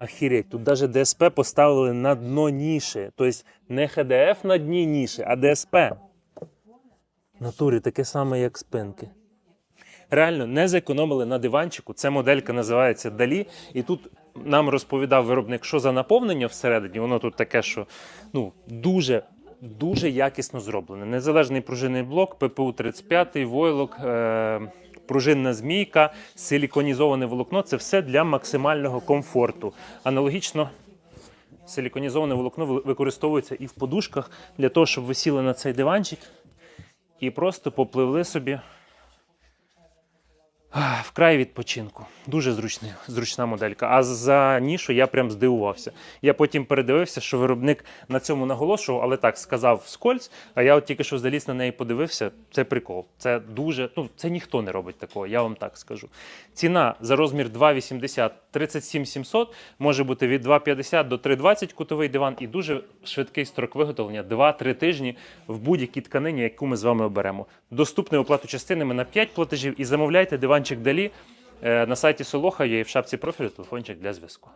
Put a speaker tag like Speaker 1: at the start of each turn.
Speaker 1: Ахіреть, тут навіть ДСП поставили на дно ніші. Тобто не ХДФ на дні ніші, а ДСП. Натурі таке саме, як спинки. Реально не зекономили на диванчику. Ця моделька називається Далі. І тут нам розповідав виробник, що за наповнення всередині. Воно тут таке, що ну, дуже. Дуже якісно зроблене. Незалежний пружинний блок, ППУ 35, войлок, е- пружинна змійка, силіконізоване волокно це все для максимального комфорту. Аналогічно силіконізоване волокно використовується і в подушках для того, щоб ви сіли на цей диванчик і просто попливли собі ах, в край відпочинку. Дуже зручний, зручна моделька. А за нішу я прям здивувався. Я потім передивився, що виробник на цьому наголошував, але так сказав вскользь. А я от тільки що заліз на неї подивився. Це прикол. Це дуже, ну це ніхто не робить такого, я вам так скажу. Ціна за розмір 2,80 37 700 може бути від 2,50 до 3,20 кутовий диван і дуже швидкий строк виготовлення 2-3 тижні в будь-якій тканині, яку ми з вами оберемо. Доступний оплату частинами на 5 платежів і замовляйте диванчик далі. Е, На сайті Солоха є і в шапці профілю телефончик для зв'язку.